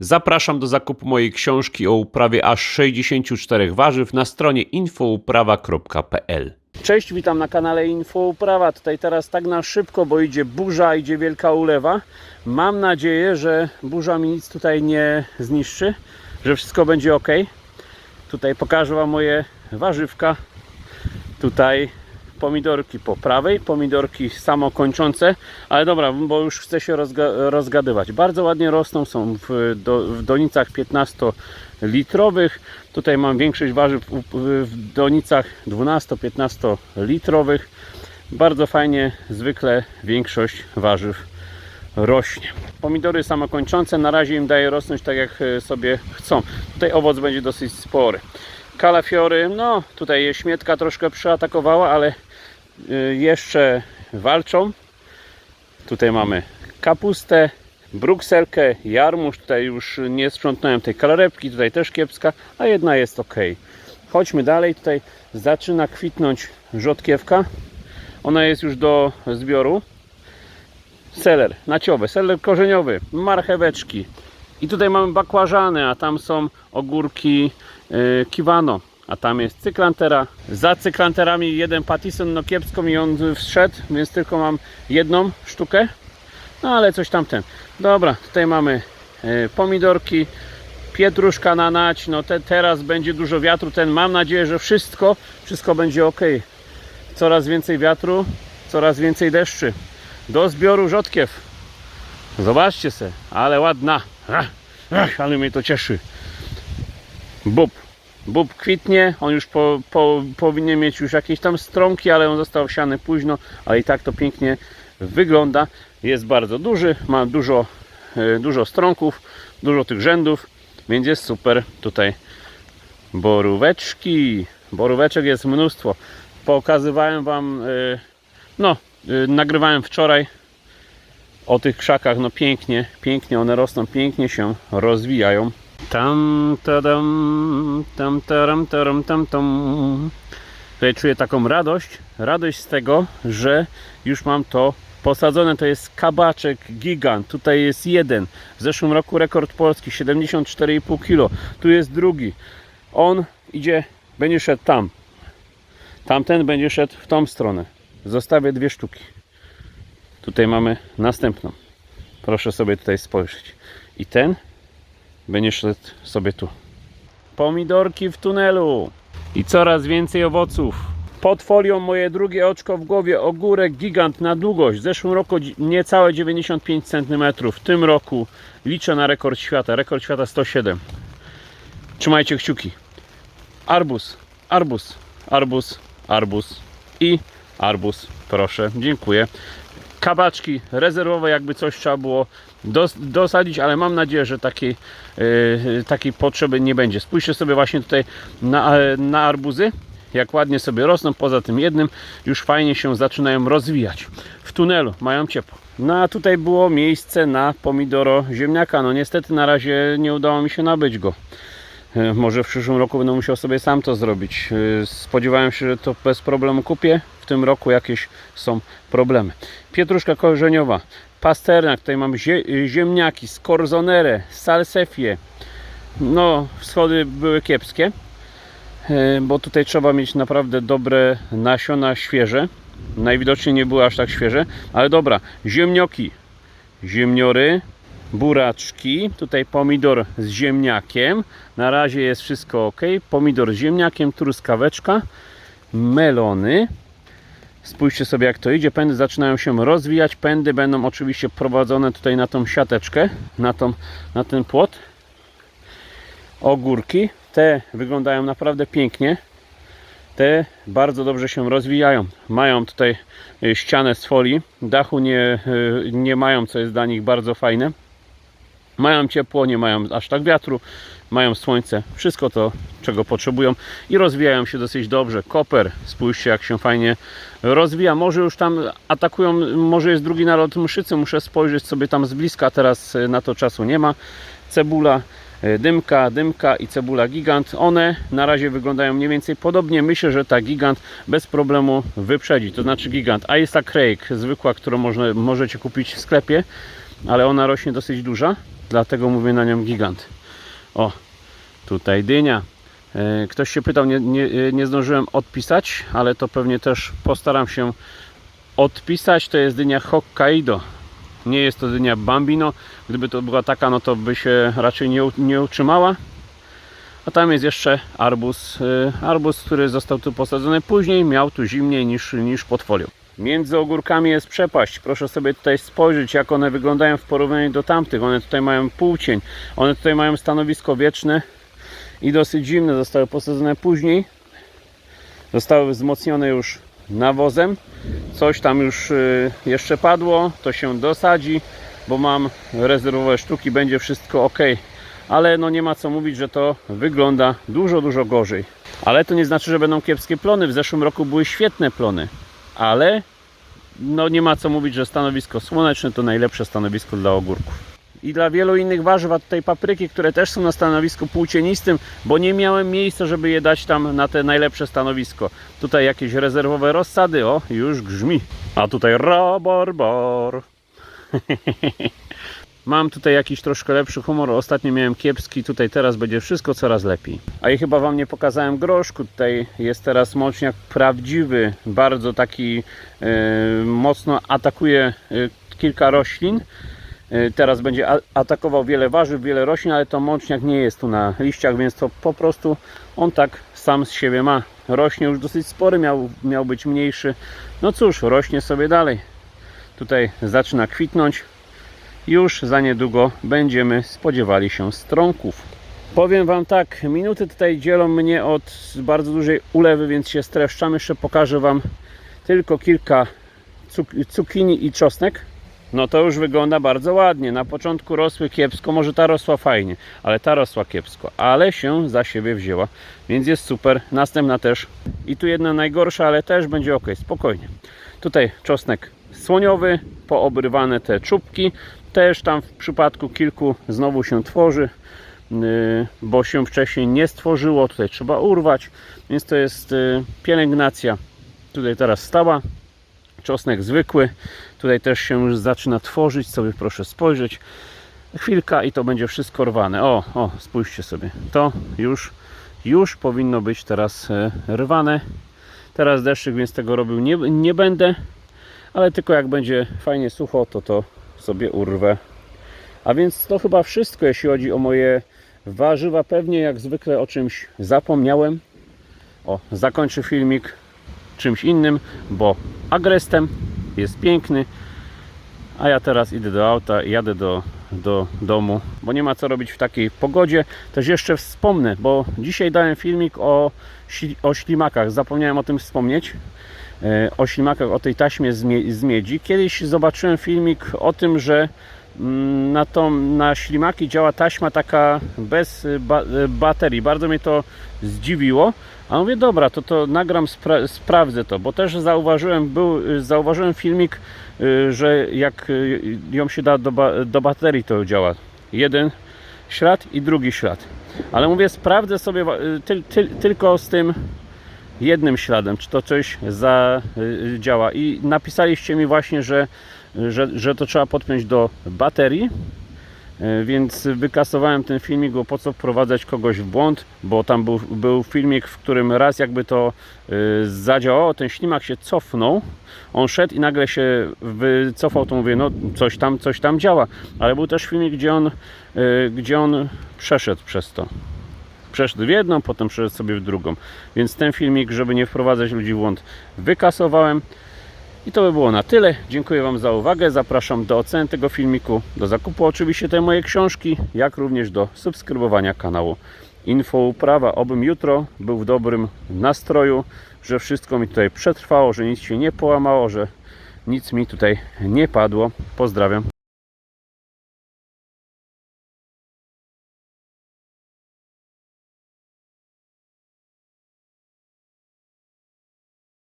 Zapraszam do zakupu mojej książki o uprawie aż 64 warzyw na stronie infouprawa.pl. Cześć, witam na kanale Infouprawa. Tutaj teraz tak na szybko, bo idzie burza, idzie wielka ulewa. Mam nadzieję, że burza mi nic tutaj nie zniszczy, że wszystko będzie ok. Tutaj pokażę Wam moje warzywka. Tutaj pomidorki po prawej, pomidorki samokończące, ale dobra, bo już chcę się rozga rozgadywać. Bardzo ładnie rosną, są w, do, w donicach 15-litrowych. Tutaj mam większość warzyw w donicach 12-15 litrowych. Bardzo fajnie, zwykle większość warzyw rośnie. Pomidory samokończące, na razie im daję rosnąć tak jak sobie chcą. Tutaj owoc będzie dosyć spory. Kalafiory, no tutaj śmietka troszkę przyatakowała, ale jeszcze walczą. Tutaj mamy kapustę, brukselkę, jarmuż. Tutaj już nie sprzątnąłem tej kalarepki, tutaj też kiepska, a jedna jest ok. Chodźmy dalej. Tutaj zaczyna kwitnąć rzodkiewka. Ona jest już do zbioru. Seler naciowy, seler korzeniowy, marcheweczki. I tutaj mamy bakłażany, a tam są ogórki yy, kiwano a tam jest cyklantera. Za cyklanterami jeden patison, no kiepsko mi on wszedł, więc tylko mam jedną sztukę. No ale coś tamten. Dobra, tutaj mamy e, pomidorki, pietruszka na nać. No te, teraz będzie dużo wiatru. Ten mam nadzieję, że wszystko, wszystko będzie ok. Coraz więcej wiatru, coraz więcej deszczy. Do zbioru rzodkiew. Zobaczcie se, ale ładna. Ach, ach, ale mnie to cieszy. Bób. Bób kwitnie, on już po, po, powinien mieć już jakieś tam strąki, ale on został siany późno, ale i tak to pięknie wygląda. Jest bardzo duży, ma dużo, e, dużo strąków, dużo tych rzędów, więc jest super. Tutaj boróweczki, boróweczek jest mnóstwo. Pokazywałem Wam, e, no, e, nagrywałem wczoraj o tych krzakach, no pięknie, pięknie one rosną, pięknie się rozwijają. Tam, tadam, tam, taram, taram, tam, tam. Tutaj czuję taką radość, radość z tego, że już mam to posadzone. To jest kabaczek gigant. Tutaj jest jeden. W zeszłym roku rekord polski 74,5 kg. Tu jest drugi. On idzie, będzie szedł tam. Tamten będzie szedł w tą stronę. Zostawię dwie sztuki. Tutaj mamy następną. Proszę sobie tutaj spojrzeć. I ten będzie szedł sobie tu. Pomidorki w tunelu i coraz więcej owoców. Pod folią moje drugie oczko w głowie, ogórek gigant na długość. W zeszłym roku niecałe 95 cm. W tym roku liczę na rekord świata. Rekord świata 107. Trzymajcie kciuki. Arbus, arbus, arbus, arbus i arbus. Proszę, dziękuję kabaczki rezerwowe, jakby coś trzeba było dos dosadzić, ale mam nadzieję, że takiej, yy, takiej potrzeby nie będzie. Spójrzcie sobie właśnie tutaj na, na arbuzy, jak ładnie sobie rosną, poza tym jednym już fajnie się zaczynają rozwijać. W tunelu mają ciepło. No a tutaj było miejsce na pomidoro ziemniaka. No niestety na razie nie udało mi się nabyć go. E, może w przyszłym roku będę musiał sobie sam to zrobić. E, spodziewałem się, że to bez problemu kupię. W tym roku jakieś są problemy. Pietruszka korzeniowa, pasternak, tutaj mamy ziemniaki, skorzonere, salsefie. No, wschody były kiepskie, e, bo tutaj trzeba mieć naprawdę dobre nasiona świeże. Najwidoczniej nie były aż tak świeże, ale dobra, ziemnioki, ziemniory, buraczki, tutaj pomidor z ziemniakiem, na razie jest wszystko ok, pomidor z ziemniakiem, truskaweczka, melony, spójrzcie sobie jak to idzie, pędy zaczynają się rozwijać, pędy będą oczywiście prowadzone tutaj na tą siateczkę, na, tą, na ten płot, ogórki, te wyglądają naprawdę pięknie, te bardzo dobrze się rozwijają. Mają tutaj e, ścianę z folii, dachu nie, e, nie mają, co jest dla nich bardzo fajne. Mają ciepło, nie mają aż tak wiatru, mają słońce, wszystko to, czego potrzebują i rozwijają się dosyć dobrze. Koper, spójrzcie jak się fajnie rozwija. Może już tam atakują, może jest drugi nalot mszycy, muszę spojrzeć sobie tam z bliska, teraz e, na to czasu nie ma. Cebula, e, dymka, dymka i cebula gigant. One na razie wyglądają mniej więcej podobnie. Myślę, że ta gigant bez problemu wyprzedzi. To znaczy gigant. A jest ta Craig, zwykła, którą można, możecie kupić w sklepie ale ona rośnie dosyć duża, dlatego mówię na nią gigant. O, tutaj dynia. E, Ktoś się pytał, nie, nie, e, nie zdążyłem odpisać, ale to pewnie też postaram się odpisać. To jest dynia Hokkaido. Nie jest to dynia Bambino. Gdyby to była taka, no to by się raczej nie, nie utrzymała. A tam jest jeszcze arbuz, y, arbuz, który został tu posadzony później, miał tu zimniej niż, niż pod folią. Między ogórkami jest przepaść. Proszę sobie tutaj spojrzeć, jak one wyglądają w porównaniu do tamtych. One tutaj mają półcień, one tutaj mają stanowisko wieczne i dosyć zimne. Zostały posadzone później. Zostały wzmocnione już nawozem. Coś tam już y, jeszcze padło, to się dosadzi, bo mam rezerwowe sztuki, będzie wszystko ok ale no nie ma co mówić, że to wygląda dużo, dużo gorzej. Ale to nie znaczy, że będą kiepskie plony. W zeszłym roku były świetne plony, ale no nie ma co mówić, że stanowisko słoneczne to najlepsze stanowisko dla ogórków. I dla wielu innych warzyw, a tutaj papryki, które też są na stanowisku płócienistym, bo nie miałem miejsca, żeby je dać tam na te najlepsze stanowisko. Tutaj jakieś rezerwowe rozsady, o, już grzmi. A tutaj roborbor. Mam tutaj jakiś troszkę lepszy humor. Ostatnio miałem kiepski, tutaj teraz będzie wszystko coraz lepiej. A i chyba Wam nie pokazałem groszku. Tutaj jest teraz moczniak prawdziwy, bardzo taki e, mocno atakuje e, kilka roślin. E, teraz będzie atakował wiele warzyw, wiele roślin, ale to mączniak nie jest tu na liściach, więc to po prostu on tak sam z siebie ma. Rośnie już dosyć spory, miał, miał być mniejszy. No cóż, rośnie sobie dalej. Tutaj zaczyna kwitnąć już za niedługo będziemy spodziewali się strąków. Powiem Wam tak, minuty tutaj dzielą mnie od bardzo dużej ulewy, więc się streszczam. Jeszcze pokażę Wam tylko kilka cuk- i czosnek. No to już wygląda bardzo ładnie. Na początku rosły kiepsko, może ta rosła fajnie, ale ta rosła kiepsko, ale się za siebie wzięła, więc jest super. Następna też. I tu jedna najgorsza, ale też będzie ok, spokojnie. Tutaj czosnek słoniowy, poobrywane te czubki. Też tam w przypadku kilku znowu się tworzy, yy, bo się wcześniej nie stworzyło. Tutaj trzeba urwać, więc to jest yy, pielęgnacja. Tutaj teraz stała. Czosnek zwykły. Tutaj też się już zaczyna tworzyć. Sobie proszę spojrzeć. Chwilka i to będzie wszystko rwane. O, o, spójrzcie sobie. To już, już powinno być teraz e, rwane. Teraz deszczyk, więc tego robił nie, nie będę ale tylko jak będzie fajnie sucho, to to sobie urwę. A więc to chyba wszystko, jeśli chodzi o moje warzywa. Pewnie jak zwykle o czymś zapomniałem. O, zakończę filmik czymś innym, bo agrestem jest piękny. A ja teraz idę do auta i jadę do, do domu, bo nie ma co robić w takiej pogodzie. Też jeszcze wspomnę, bo dzisiaj dałem filmik o, o ślimakach. Zapomniałem o tym wspomnieć o ślimakach, o tej taśmie z, mie- z miedzi. Kiedyś zobaczyłem filmik o tym, że mm, na, tą, na ślimaki działa taśma taka bez y, ba, y, baterii. Bardzo mnie to zdziwiło. A mówię, dobra, to to nagram, spra- sprawdzę to, bo też zauważyłem, był, y, zauważyłem filmik, że jak ją się da do, ba- do baterii, to działa. Jeden ślad i drugi ślad. Ale mówię, sprawdzę sobie y, tyl, tyl, tylko z tym jednym śladem, czy to coś zadziała. I napisaliście mi właśnie, że, że, że to trzeba podpiąć do baterii. E, Więc wykasowałem ten filmik, bo po co wprowadzać kogoś w błąd, bo tam był, był filmik, w którym raz jakby to y, zadziałało, ten ślimak się cofnął, on szedł i nagle się wycofał, to mówię, no coś tam, coś tam działa, ale był też filmik, gdzie on, y, gdzie on przeszedł przez to przeszedł w jedną, potem przeszedł sobie w drugą. Więc ten filmik, żeby nie wprowadzać ludzi w błąd, wykasowałem. I to by było na tyle. Dziękuję Wam za uwagę. Zapraszam do oceny tego filmiku, do zakupu oczywiście tej mojej książki, jak również do subskrybowania kanału Info Uprawa. Obym jutro był w dobrym nastroju, że wszystko mi tutaj przetrwało, że nic się nie połamało, że nic mi tutaj nie padło. Pozdrawiam.